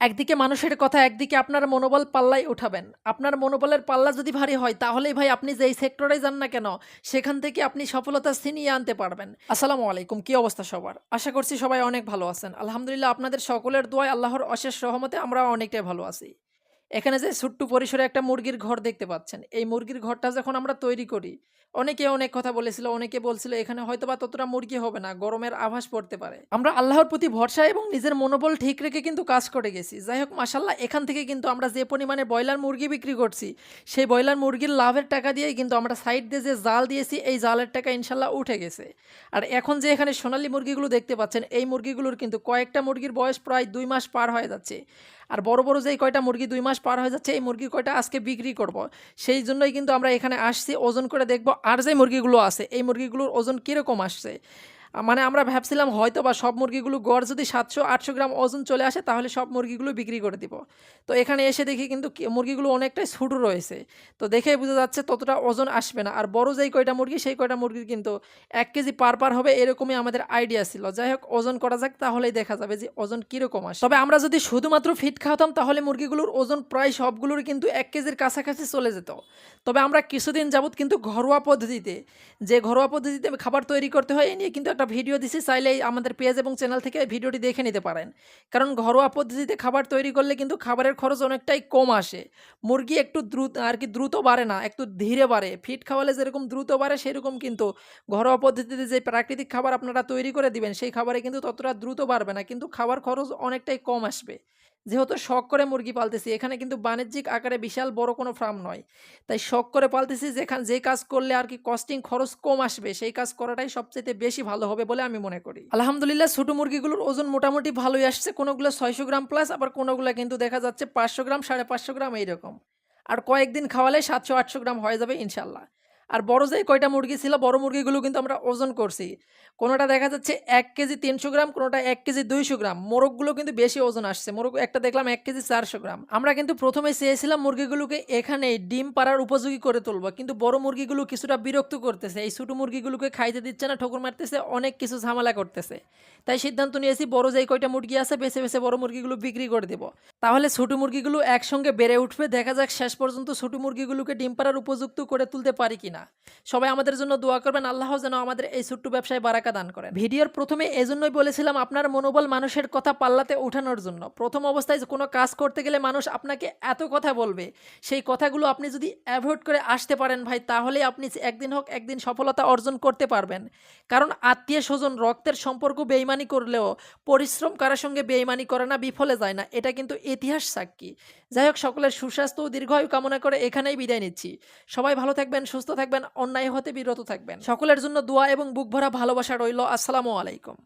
একদিকে মানুষের কথা, একদিকে আপনার মনোবল পাল্লাই উঠাবেন। আপনার মনোবলের পাল্লা যদি ভারী হয়, তাহলেই ভাই আপনি যেই সেক্টরে যান না কেন, সেখান থেকে আপনি সফলতা ছিনিয়ে আনতে পারবেন। আসসালামু আলাইকুম, কি অবস্থা সবার? আশা করছি সবাই অনেক ভালো আছেন। আলহামদুলিল্লাহ, আপনাদের সকলের দোয়ায়, আল্লাহর অশেষ সহমতে আমরা অনেকটাই ভালো আছি। এখানে যে ছোট্ট পরিসরে একটা মুরগির ঘর দেখতে পাচ্ছেন। এই মুরগির ঘরটা যখন আমরা তৈরি করি, অনেকে অনেক কথা বলেছিল, অনেকে বলছিল, এখানে হয়তো বা ততটা মুরগি হবে না, গরমের আভাস পড়তে পারে। আমরা আল্লাহর প্রতি ভরসা এবং নিজের মনোবল ঠিক রেখে কিন্তু কাজ করে গেছি। যাই হোক মাসাল্লাহ এখান থেকে কিন্তু আমরা যে পরিমাণে ব্রয়লার মুরগি বিক্রি করছি, সেই ব্রয়লার মুরগির লাভের টাকা দিয়েই কিন্তু আমরা সাইড দিয়ে যে জাল দিয়েছি, এই জালের টাকা ইনশাল্লাহ উঠে গেছে। আর এখন যে এখানে সোনালী মুরগিগুলো দেখতে পাচ্ছেন, এই মুরগিগুলোর কিন্তু কয়েকটা মুরগির বয়স প্রায় দুই মাস পার হয়ে যাচ্ছে। আর বড় বড় যেই কয়টা মুরগি দুই মাস পার হয়ে যাচ্ছে, এই মুরগি কয়টা আজকে বিক্রি করব। সেই জন্যই কিন্তু আমরা এখানে আসছি, ওজন করে দেখব আর যে মুরগিগুলো আছে, এই মুরগিগুলোর ওজন কীরকম আসছে। মানে আমরা ভাবছিলাম হয়তো বা সব মুরগিগুলো গড় যদি সাতশো, আটশো গ্রাম ওজন চলে আসে, তাহলে সব মুরগিগুলো বিক্রি করে দিব। তো এখানে এসে দেখি কিন্তু মুরগিগুলো অনেকটাই ছোটো রয়েছে। তো দেখেই বোঝা যাচ্ছে ততটা ওজন আসবে না। আর বড় যেই কয়টা মুরগি, সেই কয়টা মুরগির কিন্তু এক কেজি পার পার হবে এরকমই আমাদের আইডিয়া ছিল। যাই হোক, ওজন করা যাক, তাহলেই দেখা যাবে যে ওজন কীরকম আসে। তবে আমরা যদি শুধুমাত্র ফিট খাওয়াতাম, তাহলে মুরগিগুলোর ওজন প্রায় সবগুলোর কিন্তু এক কেজির কাছাকাছি চলে যেত। তবে আমরা কিছুদিন যাবত কিন্তু ঘরোয়া পদ্ধতিতে, যে ঘরোয়া পদ্ধতিতে খাবার তৈরি করতে হয়, এ নিয়ে কিন্তু একটা ভিডিও দিছি, চাইলে আমাদের পেজ এবং চ্যানেল থেকে ভিডিওটি দেখে নিতে পারেন। কারণ ঘরোয়া পদ্ধতিতে খাবার তৈরি করলে কিন্তু খাবারের খরচ অনেকটাই কম আসে। মুরগি একটু দ্রুত, আর কি দ্রুত বাড়ে না, একটু ধীরে বাড়ে। ফিট খাওয়ালে যেরকম দ্রুত বাড়ে, সেরকম কিন্তু ঘরোয়া পদ্ধতিতে যে প্রাকৃতিক খাবার আপনারা তৈরি করে দিবেন, সেই খাবারে কিন্তু ততটা দ্রুত বাড়বে না, কিন্তু খাবার খরচ অনেকটাই কম আসবে। যেহেতু শখ করে মুরগি পালতেছি, এখানে কিন্তু বাণিজ্যিক আকারে বিশাল বড় কোনো ফার্ম নয়। তাই শখ করে পালতেছি যেখানে, যে কাজ করলে আর কি কস্টিং খরচ কম আসবে, সেই কাজ করাটাই সবচেয়ে বেশি ভালো হবে বলে আমি মনে করি। আলহামদুলিল্লাহ, ছোটো মুরগিগুলোর ওজন মোটামুটি ভালোই আসছে। কোনোগুলো ছয়শো গ্রাম প্লাস আবার কোনোগুলো কিন্তু দেখা যাচ্ছে পাঁচশো গ্রাম, সাড়ে পাঁচশো গ্রাম এইরকম। আর কয়েকদিন খাওয়ালে সাতশো আটশো গ্রাম হয়ে যাবে ইনশাল্লাহ। আর বড় যে কয়টা মুরগি ছিল, বড় মুরগিগুলো কিন্তু আমরা ওজন করছি। কোনোটা দেখা যাচ্ছে এক কেজি তিনশো গ্রাম, কোনোটা এক কেজি দুইশো গ্রাম। মোরগগুলো কিন্তু বেশি ওজন আসছে। মোরগ, একটা দেখলাম এক কেজি চারশো গ্রাম। আমরা কিন্তু প্রথমে চেয়েছিলাম মুরগিগুলোকে এখানে ডিম পাড়ার উপযোগী করে তুলবো, কিন্তু বড় মুরগিগুলো কিছুটা বিরক্ত করতেছে। এই ছোটো মুরগিগুলোকে খাইতে দিচ্ছে না, ঠকুর মারতেছে, অনেক কিছু ঝামেলা করতেছে। তাই সিদ্ধান্ত নিয়েছি বড় যেই কয়টা মুরগি আছে, বেছে বেছে বড় মুরগিগুলো বিক্রি করে দেবো। তাহলে ছোটো মুরগিগুলো একসঙ্গে বেড়ে উঠবে। দেখা যাক শেষ পর্যন্ত ছোটো মুরগিগুলোকে ডিম পাড়ার উপযুক্ত করে তুলতে পারি কিনা। সবাই আমাদের জন্য দোয়া করবেন, আল্লাহ যেন আমাদের এই ছোট্ট ব্যবসায় বারাকা দান করেন। ভিডিওর প্রথমে এজন্যই বলেছিলাম আপনার মনোবল মানুষের কথা পাল্লাতে ওঠানোর জন্য। প্রথম অবস্থায় কোনো কাজ করতে গেলে মানুষ আপনাকে এত কথা বলবে, সেই কথাগুলো আপনি যদি অ্যাভয়েড করে আসতে পারেন ভাই তাহলে আপনি একদিন হোক একদিন সফলতা অর্জন করতে পারবেন। কারণ আত্মীয় স্বজন রক্তের সম্পর্ক বেইমানি করলেও পরিশ্রম কারোর সঙ্গে বেইমানি করে না, বিফলে যায় না। এটা কিন্তু ইতিহাস সাক্ষী। যাই হোক, সকলের সুস্বাস্থ্য ও দীর্ঘায়ু কামনা করে এখানেই বিদায় নিচ্ছি। সবাই ভালো থাকবেন, সুস্থ থাকবেন, অন্যায় হতে বিরত থাকবেন। সকলের জন্য দোয়া এবং বুক ভরা ভালোবাসা রইল। আসসালামু আলাইকুম।